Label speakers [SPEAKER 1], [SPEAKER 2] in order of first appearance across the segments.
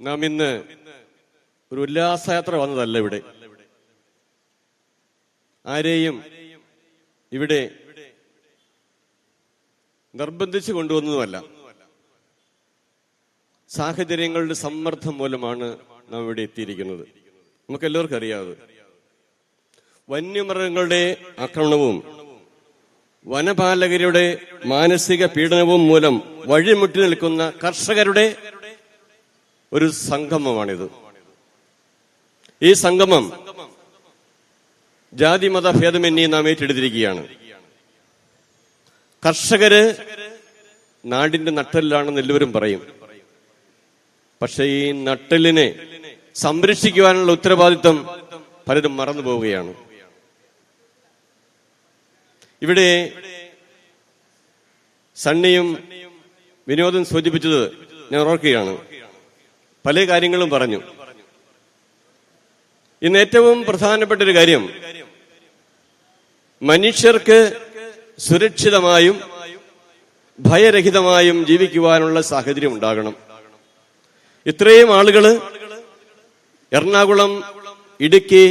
[SPEAKER 1] നാം ഇന്ന് ഒരു ഉല്ലാസയാത്ര വന്നതല്ല ഇവിടെ. ആരെയും ഇവിടെ നിർബന്ധിച്ചു കൊണ്ടുവന്നതുമല്ല. സാഹചര്യങ്ങളുടെ സമ്മർദ്ദം മൂലമാണ് നാം ഇവിടെ എത്തിയിരിക്കുന്നത്. നമുക്ക് എല്ലാവർക്കും അറിയാതെ വന്യമൃഗങ്ങളുടെ ആക്രമണവും വനപാലകരുടെ മാനസിക പീഡനവും മൂലം വഴിമുട്ടി നിൽക്കുന്ന കർഷകരുടെ ഒരു സംഗമമാണിത്. ഈ സംഗമം ജാതി മത ഭേദമന്യേ നാം ഏറ്റെടുത്തിരിക്കുകയാണ്. കർഷകര് നാടിന്റെ നട്ടലിലാണെന്ന് എല്ലാവരും പറയും. പക്ഷെ ഈ നട്ടലിനെ സംരക്ഷിക്കുവാനുള്ള ഉത്തരവാദിത്വം പലരും മറന്നു പോവുകയാണ്. ഇവിടെ സണ്ണിയും വിനോദം സൂചിപ്പിച്ചത് ഞാൻ ഓർക്കുകയാണ്. പല കാര്യങ്ങളും പറഞ്ഞു. ഇന്ന് ഏറ്റവും പ്രധാനപ്പെട്ട ഒരു കാര്യം മനുഷ്യർക്ക് സുരക്ഷിതമായും ഭയരഹിതമായും ജീവിക്കുവാനുള്ള സാഹചര്യം ഉണ്ടാകണം. ഇത്രയും ആളുകൾ എറണാകുളം ഇടുക്കി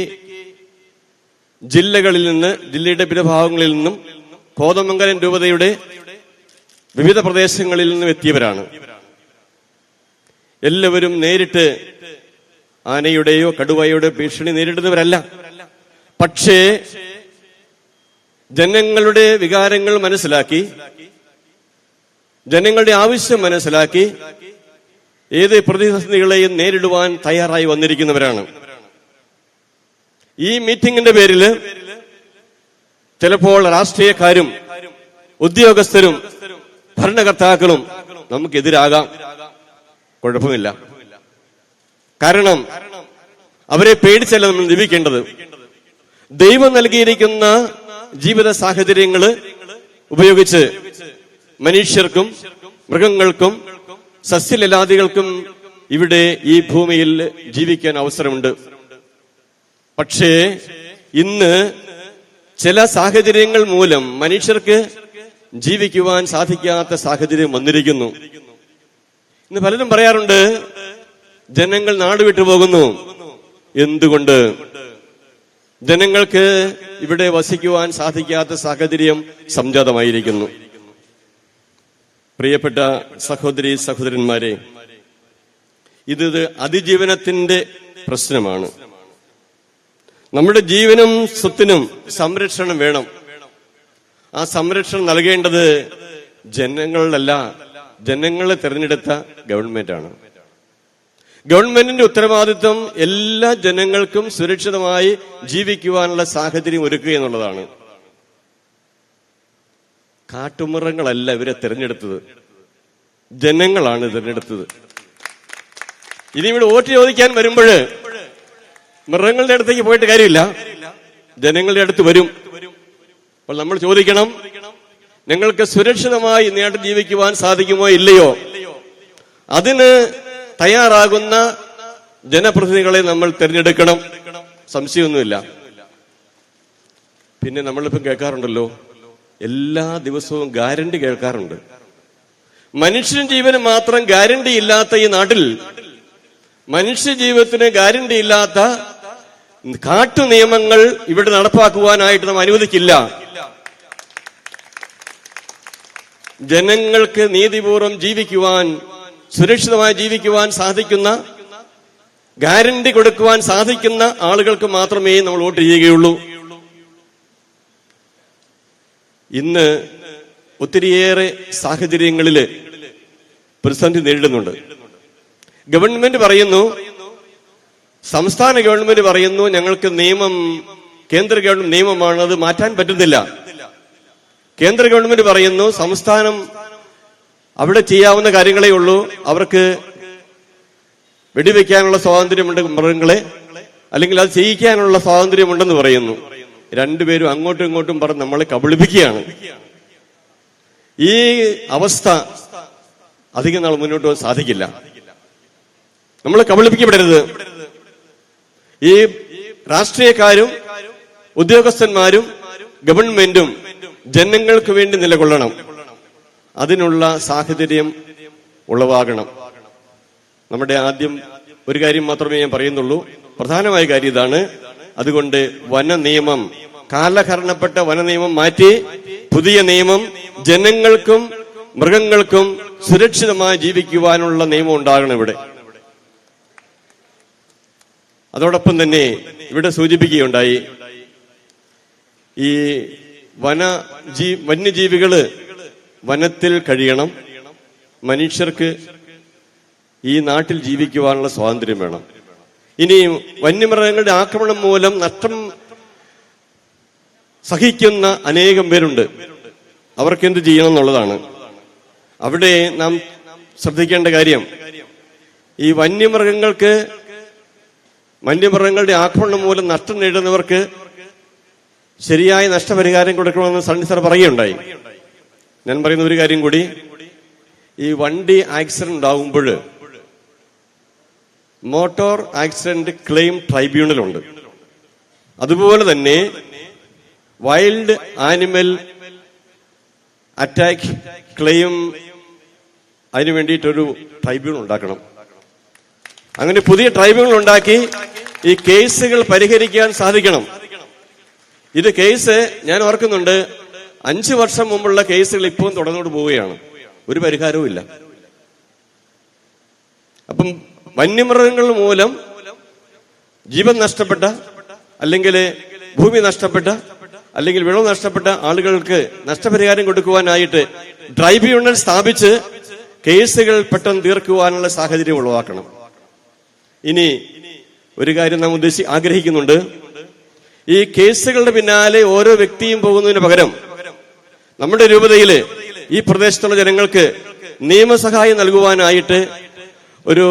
[SPEAKER 1] ജില്ലകളിൽ നിന്ന് ജില്ലയുടെ ഭാഗങ്ങളിൽ നിന്നും കോതമംഗലം രൂപതയുടെ വിവിധ പ്രദേശങ്ങളിൽ നിന്നും എത്തിയവരാണ്. എല്ലാവരും നേരിട്ട് ആനയുടെയോ കടുവയുടെയോ ഭീഷണി നേരിടുന്നവരല്ല. പക്ഷേ ജനങ്ങളുടെ വികാരങ്ങൾ മനസ്സിലാക്കി ജനങ്ങളുടെ ആവശ്യം മനസ്സിലാക്കി ഏത് പ്രതിസന്ധികളെയും നേരിടുവാൻ തയ്യാറായി വന്നിരിക്കുന്നവരാണ്. ഈ മീറ്റിംഗിന്റെ പേരിൽ ചിലപ്പോൾ രാഷ്ട്രീയക്കാരും ഉദ്യോഗസ്ഥരും ഭരണകർത്താക്കളും നമുക്കെതിരാകാം. കുഴപ്പമില്ല. കാരണം അവരെ പേടിച്ചല്ല നമ്മൾ ജീവിക്കേണ്ടത്. ദൈവം നൽകിയിരിക്കുന്ന ജീവിത സാഹചര്യങ്ങൾ ഉപയോഗിച്ച് മനുഷ്യർക്കും മൃഗങ്ങൾക്കും സസ്യലലാദികൾക്കും ഇവിടെ ഈ ഭൂമിയിൽ ജീവിക്കാൻ അവസരമുണ്ട്. പക്ഷേ ഇന്ന് ചില സാഹചര്യങ്ങൾ മൂലം മനുഷ്യർക്ക് ജീവിക്കുവാൻ സാധിക്കാത്ത സാഹചര്യം വന്നിരിക്കുന്നു. ഇന്ന് പലരും പറയാറുണ്ട് ജനങ്ങൾ നാട് വിട്ടു പോകുന്നു. എന്തുകൊണ്ട്? ജനങ്ങൾക്ക് ഇവിടെ വസിക്കുവാൻ സാധിക്കാത്ത സാഹചര്യം സംജാതമായിരിക്കുന്നു. പ്രിയപ്പെട്ട സഹോദരി സഹോദരന്മാരെ ഇത് അതിജീവനത്തിന്റെ പ്രശ്നമാണ്. നമ്മുടെ ജീവനും സ്വത്തിനും സംരക്ഷണം വേണം. ആ സംരക്ഷണം നൽകേണ്ടത് ജനങ്ങളിലല്ല ജനങ്ങളെ തിരഞ്ഞെടുത്ത ഗവൺമെന്റാണ്. ഗവൺമെന്റിന്റെ ഉത്തരവാദിത്വം എല്ലാ ജനങ്ങൾക്കും സുരക്ഷിതമായി ജീവിക്കുവാനുള്ള സാഹചര്യം ഒരുക്കുക എന്നുള്ളതാണ്. കാട്ടുമൃഗങ്ങളല്ല ഇവരെ തിരഞ്ഞെടുത്തത്. ജനങ്ങളാണ് തിരഞ്ഞെടുത്തത്. ഇനി ഇവിടെ വോട്ട് ചോദിക്കാൻ വരുമ്പോൾ മൃഗങ്ങളുടെ അടുത്തേക്ക് പോയിട്ട് കാര്യമില്ല. ജനങ്ങളുടെ അടുത്ത് വരും. അപ്പോൾ നമ്മൾ ചോദിക്കണം നിങ്ങൾക്ക് സുരക്ഷിതമായി നേട്ടം ജീവിക്കുവാൻ സാധിക്കുമോ ഇല്ലയോ? അതിന് തയ്യാറാകുന്ന ജനപ്രതിനിധികളെ നമ്മൾ തിരഞ്ഞെടുക്കണം. സംശയമൊന്നുമില്ല. പിന്നെ നമ്മളിപ്പം കേൾക്കാറുണ്ടല്ലോ എല്ലാ ദിവസവും ഗ്യാരണ്ടി കേൾക്കാറുണ്ട്. മനുഷ്യൻ ജീവന് മാത്രം ഗ്യാരണ്ടി ഇല്ലാത്ത ഈ നാട്ടിൽ മനുഷ്യ ജീവിതത്തിന് ഗ്യാരണ്ടി ഇല്ലാത്ത കാട്ടു നിയമങ്ങൾ ഇവിടെ നടപ്പാക്കുവാനായിട്ട് നാം അനുവദിക്കില്ല. ജനങ്ങൾക്ക് നീതിപൂർവം ജീവിക്കുവാൻ സുരക്ഷിതമായി ജീവിക്കുവാൻ സാധിക്കുന്ന ഗ്യാരണ്ടി കൊടുക്കുവാൻ സാധിക്കുന്ന ആളുകൾക്ക് മാത്രമേ നമ്മൾ വോട്ട് ചെയ്യുകയുള്ളൂ. ഇന്ന് ഒത്തിരിയേറെ സാഹചര്യങ്ങളിൽ പ്രതിസന്ധി നേരിടുന്നുണ്ട്. ഗവൺമെന്റ് പറയുന്നു സംസ്ഥാന ഗവൺമെന്റ് പറയുന്നു ഞങ്ങൾക്ക് നിയമം കേന്ദ്ര ഗവൺമെന്റ് നിയമമാണ് അത് മാറ്റാൻ പറ്റുന്നില്ല. കേന്ദ്ര ഗവൺമെന്റ് പറയുന്നു സംസ്ഥാനം അവിടെ ചെയ്യാവുന്ന കാര്യങ്ങളേ ഉള്ളൂ. അവർക്ക് വെടിവെക്കാനുള്ള സ്വാതന്ത്ര്യമുണ്ട് മൃഗങ്ങളെ. അല്ലെങ്കിൽ അത് ചെയ്യിക്കാനുള്ള സ്വാതന്ത്ര്യമുണ്ടെന്ന് പറയുന്നു. രണ്ടുപേരും അങ്ങോട്ടും ഇങ്ങോട്ടും പറഞ്ഞ് നമ്മളെ കബളിപ്പിക്കുകയാണ്. ഈ അവസ്ഥ അധികം നാൾ മുന്നോട്ട് പോകാൻ സാധിക്കില്ല. നമ്മൾ കബളിപ്പിക്കപ്പെടരുത്. ഈ രാഷ്ട്രീയക്കാരും ഉദ്യോഗസ്ഥന്മാരും ഗവൺമെന്റും ജനങ്ങൾക്ക് വേണ്ടി നിലകൊള്ളണം. അതിനുള്ള സാഹചര്യം ഉളവാകണം. നമ്മുടെ ആദ്യം ഒരു കാര്യം മാത്രമേ ഞാൻ പറയുന്നുള്ളൂ. പ്രധാനമായ കാര്യം ഇതാണ്. അതുകൊണ്ട് വന നിയമം കാലഹരണപ്പെട്ട വന നിയമം മാറ്റി പുതിയ നിയമം ജനങ്ങൾക്കും മൃഗങ്ങൾക്കും സുരക്ഷിതമായി ജീവിക്കുവാനുള്ള നിയമം ഉണ്ടാകണം ഇവിടെ. അതോടൊപ്പം തന്നെ ഇവിടെ സൂചിപ്പിക്കുകയുണ്ടായി. ഈ വന ജീ വന്യജീവികൾ വനത്തിൽ കഴിയണം. മനുഷ്യർക്ക് ഈ നാട്ടിൽ ജീവിക്കുവാനുള്ള സ്വാതന്ത്ര്യം വേണം. ഇനി വന്യമൃഗങ്ങളുടെ ആക്രമണം മൂലം നഷ്ടം സഹിക്കുന്ന അനേകം പേരുണ്ട്. അവർക്ക് എന്ത് ചെയ്യണം എന്നുള്ളതാണ്. അവിടെ നാം ശ്രദ്ധിക്കേണ്ട കാര്യം. ഈ വന്യമൃഗങ്ങൾക്ക് വന്യമൃഗങ്ങളുടെ ആക്രമണം മൂലം നഷ്ടം നേടുന്നവർക്ക് ശരിയായ നഷ്ടപരിഹാരം കൊടുക്കണമെന്ന് സണ്ണി സാർ പറയുകയുണ്ടായി. ഞാൻ പറയുന്ന ഒരു കാര്യം കൂടി. ഈ വണ്ടി ആക്സിഡന്റ് ഉണ്ടാകുമ്പോൾ മോട്ടോർ ആക്സിഡന്റ് ക്ലെയിം ട്രൈബ്യൂണലുണ്ട്. അതുപോലെ തന്നെ വൈൽഡ് ആനിമൽ അറ്റാക്ക് ക്ലെയിം അതിനു വേണ്ടിയിട്ടൊരു ട്രൈബ്യൂണൽ ഉണ്ടാക്കണം. അങ്ങനെ പുതിയ ട്രൈബ്യൂണൽ ഉണ്ടാക്കി ഈ കേസുകൾ പരിഹരിക്കാൻ സാധിക്കണം. ഇത് കേസ് ഞാൻ ഓർക്കുന്നുണ്ട് അഞ്ചു വർഷം മുമ്പുള്ള കേസുകൾ ഇപ്പം തുടർന്നോട്ട് പോവുകയാണ്. ഒരു പരിഹാരവും ഇല്ല. അപ്പം വന്യമൃഗങ്ങൾ മൂലം ജീവൻ നഷ്ടപ്പെട്ട അല്ലെങ്കിൽ ഭൂമി നഷ്ടപ്പെട്ട അല്ലെങ്കിൽ വിളവ് നഷ്ടപ്പെട്ട ആളുകൾക്ക് നഷ്ടപരിഹാരം കൊടുക്കുവാനായിട്ട് ട്രൈബ്യൂണൽ സ്ഥാപിച്ച് കേസുകൾ പെട്ടെന്ന് തീർക്കുവാനുള്ള സാഹചര്യം ഉളവാക്കണം. ഇനി ഒരു കാര്യം നാം ഉദ്ദേശി ആഗ്രഹിക്കുന്നുണ്ട്. ഈ കേസുകളുടെ പിന്നാലെ ഓരോ വ്യക്തിയും പോകുന്നതിന് പകരം നമ്മുടെ രൂപതയിൽ ഈ പ്രദേശത്തുള്ള ജനങ്ങൾക്ക് നിയമസഹായം നൽകുവാനായിട്ട് ഒരു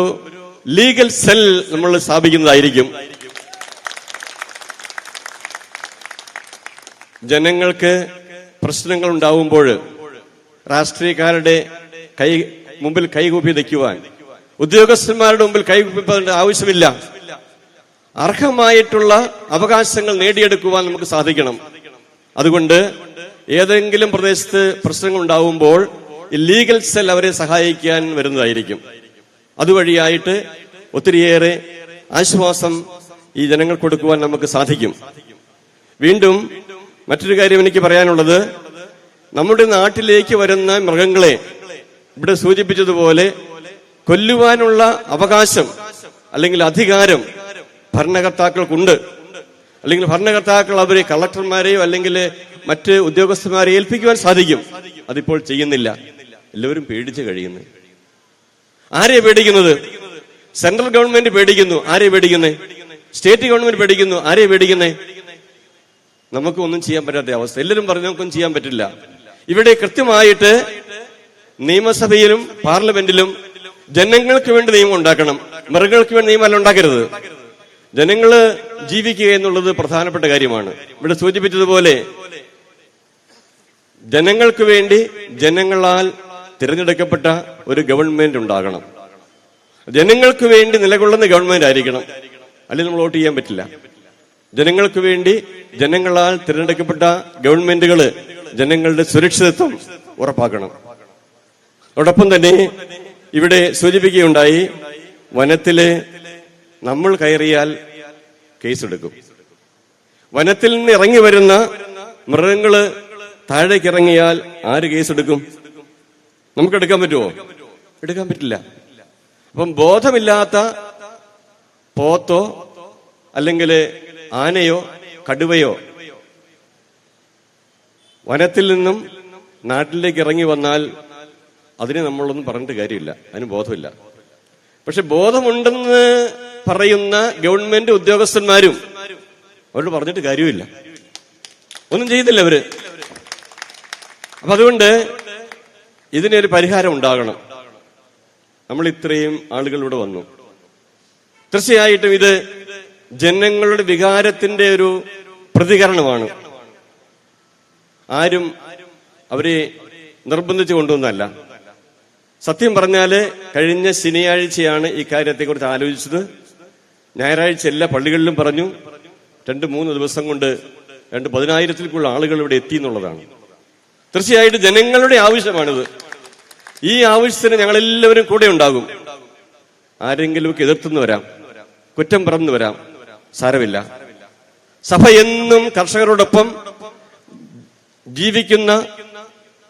[SPEAKER 1] ലീഗൽ സെൽ നമ്മൾ സ്ഥാപിക്കുന്നതായിരിക്കും. ജനങ്ങൾക്ക് പ്രശ്നങ്ങൾ ഉണ്ടാവുമ്പോൾ രാഷ്ട്രീയക്കാരുടെ കൈ മുമ്പിൽ കൈകൂപ്പി നിൽക്കുവാൻ ഉദ്യോഗസ്ഥന്മാരുടെ മുമ്പിൽ കൈകൂപ്പി ആവശ്യമില്ല. അർഹമായിട്ടുള്ള അവകാശങ്ങൾ നേടിയെടുക്കുവാൻ നമുക്ക് സാധിക്കണം. അതുകൊണ്ട് ഏതെങ്കിലും പ്രദേശത്ത് പ്രശ്നങ്ങൾ ഉണ്ടാവുമ്പോൾ ലീഗൽ സെൽ അവരെ സഹായിക്കാൻ വരുന്നതായിരിക്കും. അതുവഴിയായിട്ട് ഒത്തിരിയേറെ ആശ്വാസം ഈ ജനങ്ങൾ കൊടുക്കുവാൻ നമുക്ക് സാധിക്കും. വീണ്ടും മറ്റൊരു കാര്യം എനിക്ക് പറയാനുള്ളത്. നമ്മുടെ നാട്ടിലേക്ക് വരുന്ന മൃഗങ്ങളെ ഇവിടെ സൂചിപ്പിച്ചതുപോലെ കൊല്ലുവാനുള്ള അവകാശം അല്ലെങ്കിൽ അധികാരം ഭരണകർത്താക്കൾക്കുണ്ട്. അല്ലെങ്കിൽ ഭരണകർത്താക്കൾ അവരെ കളക്ടർമാരെയോ അല്ലെങ്കിൽ മറ്റ് ഉദ്യോഗസ്ഥന്മാരെ ഏൽപ്പിക്കുവാൻ സാധിക്കും. അതിപ്പോൾ ചെയ്യുന്നില്ല. എല്ലാവരും പേടിച്ച് കഴിയുന്നു. ആരെ പേടിക്കുന്നത്? സെൻട്രൽ ഗവൺമെന്റ് പേടിക്കുന്നു. ആരെ പേടിക്കുന്നേ? സ്റ്റേറ്റ് ഗവൺമെന്റ് പേടിക്കുന്നു. ആരെ പേടിക്കുന്നേ? നമുക്ക് ഒന്നും ചെയ്യാൻ പറ്റാത്ത അവസ്ഥ. എല്ലാവരും പറഞ്ഞു നമുക്കൊന്നും ചെയ്യാൻ പറ്റില്ല. ഇവിടെ കൃത്യമായിട്ട് നിയമസഭയിലും പാർലമെന്റിലും ജനങ്ങൾക്ക് വേണ്ടി നിയമം ഉണ്ടാക്കണം. മൃഗങ്ങൾക്ക് വേണ്ടി നിയമം അല്ല ഉണ്ടാക്കരുത്. ജനങ്ങൾ ജീവിക്കുക എന്നുള്ളത് പ്രധാനപ്പെട്ട കാര്യമാണ്. ഇവിടെ സൂചിപ്പിച്ചതുപോലെ ജനങ്ങൾക്ക് വേണ്ടി ജനങ്ങളാൽ തിരഞ്ഞെടുക്കപ്പെട്ട ഒരു ഗവൺമെന്റ് ഉണ്ടാകണം. ജനങ്ങൾക്ക് വേണ്ടി നിലകൊള്ളുന്ന ഗവൺമെന്റ് ആയിരിക്കണം. അല്ലെങ്കിൽ നമ്മൾ വോട്ട് ചെയ്യാൻ പറ്റില്ല. ജനങ്ങൾക്ക് വേണ്ടി ജനങ്ങളാൽ തിരഞ്ഞെടുക്കപ്പെട്ട ഗവൺമെന്റുകൾ ജനങ്ങളുടെ സുരക്ഷിതത്വം ഉറപ്പാക്കണം. അതോടൊപ്പം തന്നെ ഇവിടെ സൂചിപ്പിക്കുകയുണ്ടായി വനത്തിലെ നമ്മൾ കയറിയാൽ കേസെടുക്കും. വനത്തിൽ നിന്ന് ഇറങ്ങി വരുന്ന മൃഗങ്ങൾ താഴേക്ക് ഇറങ്ങിയാൽ ആര് കേസെടുക്കും? നമുക്ക് എടുക്കാൻ പറ്റുമോ എടുക്കാൻ പറ്റില്ല. അപ്പം ബോധമില്ലാത്ത പോത്തോ അല്ലെങ്കിൽ ആനയോ കടുവയോ വനത്തിൽ നിന്നും നാട്ടിലേക്ക് ഇറങ്ങി വന്നാൽ അതിന് നമ്മളൊന്നും പറഞ്ഞിട്ട് കാര്യമില്ല. അതിന് ബോധമില്ല. പക്ഷെ ബോധമുണ്ടെന്ന് പറയുന്ന ഗവൺമെന്റ് ഉദ്യോഗസ്ഥന്മാരും അവരോട് പറഞ്ഞിട്ട് കാര്യമില്ല. ഒന്നും ചെയ്തില്ല അവർ. അപ്പൊ അതുകൊണ്ട് ഇതിനൊരു പരിഹാരം ഉണ്ടാകണം. നമ്മൾ ഇത്രയും ആളുകൾ ഇവിടെ വന്നു. തീർച്ചയായിട്ടും ഇത് ജനങ്ങളുടെ വികാരത്തിന്റെ ഒരു പ്രതികരണമാണ്. ആരും അവരെ നിർബന്ധിച്ചു കൊണ്ടുവന്നല്ല സത്യം പറഞ്ഞാൽ കഴിഞ്ഞ ശനിയാഴ്ചയാണ് ഈ കാര്യത്തെക്കുറിച്ച് ആലോചിച്ചത്. ഞായറാഴ്ച എല്ലാ പള്ളികളിലും പറഞ്ഞു രണ്ട് മൂന്ന് ദിവസം കൊണ്ട് രണ്ട് പതിനായിരത്തിൽ കൂടുതൽ ആളുകൾ ഇവിടെ എത്തി എന്നുള്ളതാണ്. തീർച്ചയായിട്ടും ജനങ്ങളുടെ ആവശ്യമാണിത്. ഈ ആവശ്യത്തിന് ഞങ്ങളെല്ലാവരും കൂടെ ഉണ്ടാകും. ആരെങ്കിലുമൊക്കെ എതിർത്തുനിന്ന് വരാം കുറ്റം പറന്ന് വരാം സാരമില്ല. സഭ എന്നും കർഷകരോടൊപ്പം ജീവിക്കുന്ന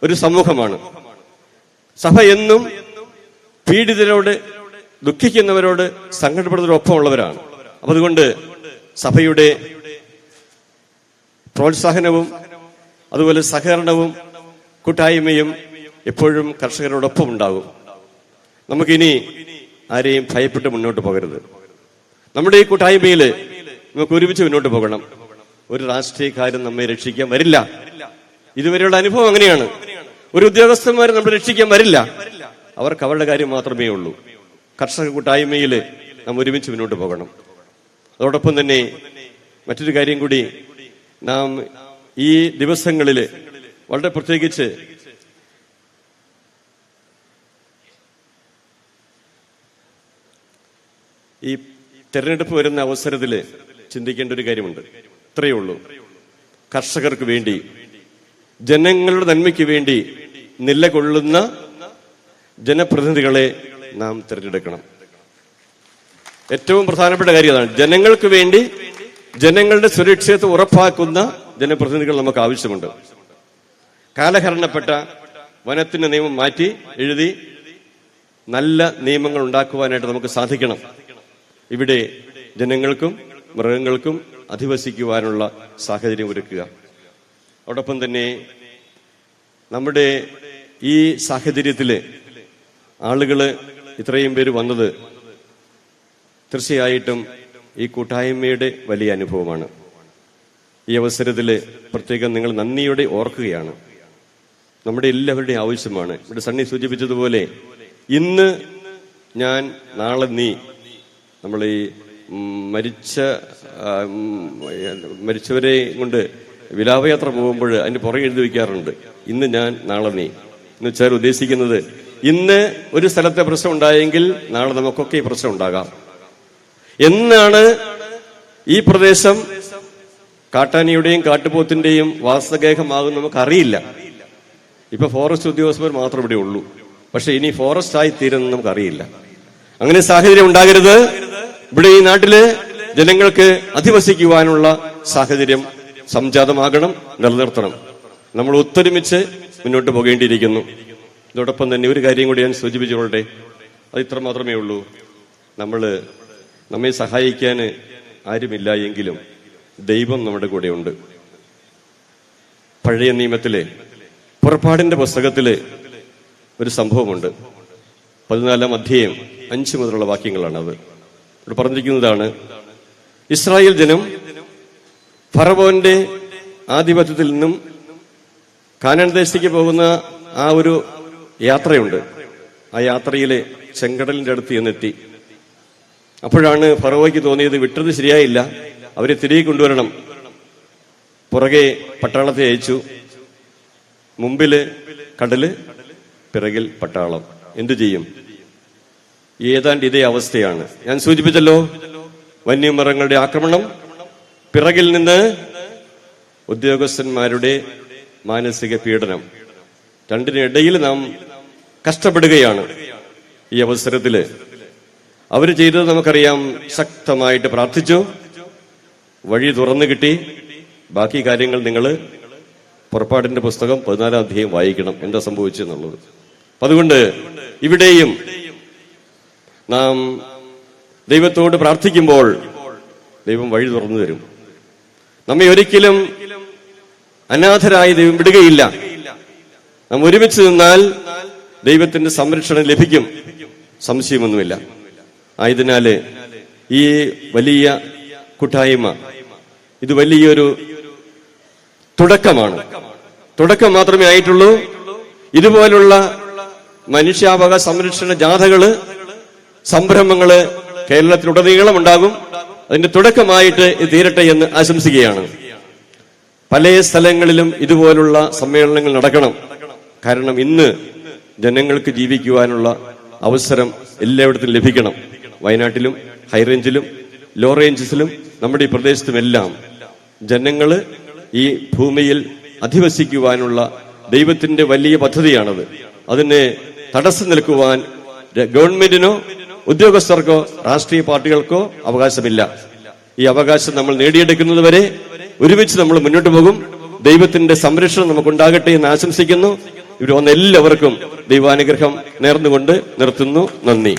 [SPEAKER 1] ഒരു സമൂഹമാണ്. സഭ എന്നും പീഡിതരോട് ദുഃഖിക്കുന്നവരോട് സങ്കടപ്പെടുന്നവരൊപ്പമുള്ളവരാണ് അപ്പൊ അതുകൊണ്ട് സഭയുടെ പ്രോത്സാഹനവും അതുപോലെ സഹകരണവും കൂട്ടായ്മയും എപ്പോഴും കർഷകരോടൊപ്പം ഉണ്ടാകും നമുക്കിനി ആരെയും ഭയപ്പെട്ട് മുന്നോട്ട് പോകരുത്. നമ്മുടെ ഈ കൂട്ടായ്മയിൽ നമുക്ക് ഒരുമിച്ച് മുന്നോട്ട് പോകണം. ഒരു രാഷ്ട്രീയക്കാരും നമ്മെ രക്ഷിക്കാൻ വരില്ല. ഇതുവരെയുള്ള അനുഭവം അങ്ങനെയാണ്. ഒരു ഉദ്യോഗസ്ഥന്മാരും നമ്മളെ രക്ഷിക്കാൻ വരില്ല. അവർക്ക് അവരുടെ കാര്യം മാത്രമേ ഉള്ളൂ. കർഷക കൂട്ടായ്മയിൽ നാം ഒരുമിച്ച് മുന്നോട്ട് പോകണം. അതോടൊപ്പം തന്നെ മറ്റൊരു കാര്യം കൂടി നാം ഈ ദിവസങ്ങളിൽ വളരെ പ്രത്യേകിച്ച് ഈ തെരഞ്ഞെടുപ്പ് വരുന്ന അവസരത്തിൽ ചിന്തിക്കേണ്ട ഒരു കാര്യമുണ്ട്. ഇത്രയേ ഉള്ളൂ. കർഷകർക്ക് വേണ്ടി ജനങ്ങളുടെ നന്മയ്ക്ക് വേണ്ടി നിലകൊള്ളുന്ന ജനപ്രതിനിധികളെ നാം തിരഞ്ഞെടുക്കണം. ഏറ്റവും പ്രധാനപ്പെട്ട കാര്യം അതാണ്. ജനങ്ങൾക്ക് വേണ്ടി ജനങ്ങളുടെ സുരക്ഷിതത്വം ഉറപ്പാക്കുന്ന ജനപ്രതിനിധികൾ നമുക്ക് ആവശ്യമുണ്ട്. കാലഹരണപ്പെട്ട വനത്തിന്റെ നിയമം മാറ്റി എഴുതി നല്ല നിയമങ്ങൾ ഉണ്ടാക്കുവാനായിട്ട് നമുക്ക് സാധിക്കണം. ഇവിടെ ജനങ്ങൾക്കും മൃഗങ്ങൾക്കും അധിവസിക്കുവാനുള്ള സാഹചര്യം ഒരുക്കുക. അതോടൊപ്പം തന്നെ നമ്മുടെ ഈ സാഹചര്യത്തിൽ ആളുകൾ ഇത്രയും പേര് വന്നത് തീർച്ചയായിട്ടും ഈ കൂട്ടായ്മയുടെ വലിയ അനുഭവമാണ്. ഈ അവസരത്തിൽ പ്രത്യേകം നിങ്ങൾ നന്ദിയോടെ ഓർക്കുകയാണ്. നമ്മുടെ എല്ലാവരുടെയും ആവശ്യമാണ്. ഇവിടെ സണ്ണി സൂചിപ്പിച്ചതുപോലെ ഇന്ന് ഞാൻ നാളെ നീ നമ്മൾ ഈ മരിച്ച മരിച്ചവരെ കൊണ്ട് വിലാപയാത്ര പോകുമ്പോൾ അതിന് പുറകെ എഴുതി വയ്ക്കാറുണ്ട് ഇന്ന് ഞാൻ നാളെ നീ. എന്ന് വെച്ചാൽ ഉദ്ദേശിക്കുന്നത് ഇന്ന് ഒരു സ്ഥലത്തെ പ്രശ്നം ഉണ്ടായെങ്കിൽ നാളെ നമുക്കൊക്കെ ഈ പ്രശ്നം ഉണ്ടാകാം. എന്നാണ് ഈ പ്രദേശം കാട്ടാനിയുടെയും കാട്ടുപോത്തിന്റെയും വാസഗേഹമാകും നമുക്കറിയില്ല. ഇപ്പൊ ഫോറസ്റ്റ് ഉദ്യോഗസ്ഥർ മാത്രം ഇവിടെ ഉള്ളൂ. പക്ഷെ ഇനി ഫോറസ്റ്റ് ആയി തീരുന്ന നമുക്കറിയില്ല. അങ്ങനെ സാഹചര്യം ഉണ്ടാകരുത്. ഇവിടെ ഈ നാട്ടിൽ ജനങ്ങൾക്ക് അധിവസിക്കുവാനുള്ള സാഹചര്യം സംജാതമാകണം നിലനിർത്തണം. നമ്മൾ ഒത്തൊരുമിച്ച് മുന്നോട്ട് പോകേണ്ടിയിരിക്കുന്നു. ഇതോടൊപ്പം തന്നെ ഒരു കാര്യം കൂടി ഞാൻ സൂചിപ്പിച്ചുകൊള്ളട്ടെ. അത് ഇത്ര മാത്രമേ ഉള്ളൂ. നമ്മൾ നമ്മെ സഹായിക്കാൻ ആരുമില്ല എങ്കിലും ദൈവം നമ്മുടെ കൂടെയുണ്ട്. പഴയ നിയമത്തിലെ പുറപ്പാടിന്റെ പുസ്തകത്തിൽ ഒരു സംഭവമുണ്ട്. പതിനാലാം അധ്യായം അഞ്ച് മുതലുള്ള വാക്യങ്ങളാണ് അത് ഇവിടെ പറഞ്ഞിരിക്കുന്നതാണ് ഇസ്രായേൽ ജനം ഫറവോന്റെ ആധിപത്യത്തിൽ നിന്നും കാനൻ ദേശത്തേക്ക് പോകുന്ന ആ ഒരു യാത്രയുണ്ട്. ആ യാത്രയിലെ ചെങ്കടലിന്റെ അടുത്ത് ചെന്നെത്തി. അപ്പോഴാണ് ഫറവോയ്ക്ക് തോന്നിയത് വിട്ടത് ശരിയായില്ല. അവരെ തിരികെ കൊണ്ടുവരണം. പുറകെ പട്ടാളത്തെ അയച്ചു. മുമ്പിൽ കടൽ പിറകിൽ പട്ടാളം. എന്തു ചെയ്യും? ഏതാണ്ട് ഇതേ അവസ്ഥയാണ്. ഞാൻ സൂചിപ്പിച്ചല്ലോ വന്യമൃഗങ്ങളുടെ ആക്രമണം പിറകിൽ നിന്ന് ഉദ്യോഗസ്ഥന്മാരുടെ മാനസിക പീഡനം. രണ്ടിനിടയിൽ നാം കഷ്ടപ്പെടുകയാണ് ഈ അവസരത്തിൽ. അവർ ചെയ്തത് നമുക്കറിയാം. ശക്തമായിട്ട് പ്രാർത്ഥിച്ചു. വഴി തുറന്നു കിട്ടി. ബാക്കി കാര്യങ്ങൾ നിങ്ങൾ പുറപ്പാടിന്റെ പുസ്തകം പതിനാലാം അധ്യായം വായിക്കണം എന്താ സംഭവിച്ചെന്നുള്ളത് അതുകൊണ്ട് ഇവിടെയും നാം ദൈവത്തോട് പ്രാർത്ഥിക്കുമ്പോൾ ദൈവം വഴി തുറന്നു തരും. നമ്മെ ഒരിക്കലും അനാഥരായി ദൈവം വിടുകയില്ല. നാം ഒരുമിച്ച് നിന്നാൽ ദൈവത്തിന്റെ സംരക്ഷണം ലഭിക്കും. സംശയമൊന്നുമില്ല. ആയതിനാല് ഈ വലിയ കൂട്ടായ്മ ഇത് വലിയൊരു തുടക്കമാണ്. തുടക്കം മാത്രമേ ആയിട്ടുള്ളൂ. ഇതുപോലുള്ള മനുഷ്യാവകാശ സംരക്ഷണ ജാഥകൾ സംരംഭങ്ങൾ കേരളത്തിലുടനീളം ഉണ്ടാകും. അതിന്റെ തുടക്കമായിട്ട് തീരട്ടെ എന്ന് ആശംസിക്കുകയാണ്. പല സ്ഥലങ്ങളിലും ഇതുപോലുള്ള സമ്മേളനങ്ങൾ നടക്കണം. കാരണം ഇന്ന് ജനങ്ങൾക്ക് ജീവിക്കുവാനുള്ള അവസരം എല്ലായിടത്തും ലഭിക്കണം. വയനാട്ടിലും ഹൈറേഞ്ചിലും ലോ റേഞ്ചസിലും നമ്മുടെ ഈ പ്രദേശത്തുമെല്ലാം ജനങ്ങൾ ഈ ഭൂമിയിൽ അധിവസിക്കുവാനുള്ള ദൈവത്തിന്റെ വലിയ പദ്ധതിയാണത്. അതിനെ തടസ്സം നിൽക്കുവാൻ ഗവൺമെന്റിനോ ഉദ്യോഗസ്ഥർക്കോ രാഷ്ട്രീയ പാർട്ടികൾക്കോ അവകാശമില്ല. ഈ അവകാശം നമ്മൾ നേടിയെടുക്കുന്നതുവരെ ഒരുമിച്ച് നമ്മൾ മുന്നോട്ട് പോകും. ദൈവത്തിന്റെ സംരക്ഷണം നമുക്കുണ്ടാകട്ടെ എന്ന് ആശംസിക്കുന്നു. ഇവിടെ വന്ന എല്ലാവർക്കും ദൈവാനുഗ്രഹം നേർന്നുകൊണ്ട് നിർത്തുന്നു. നന്ദി.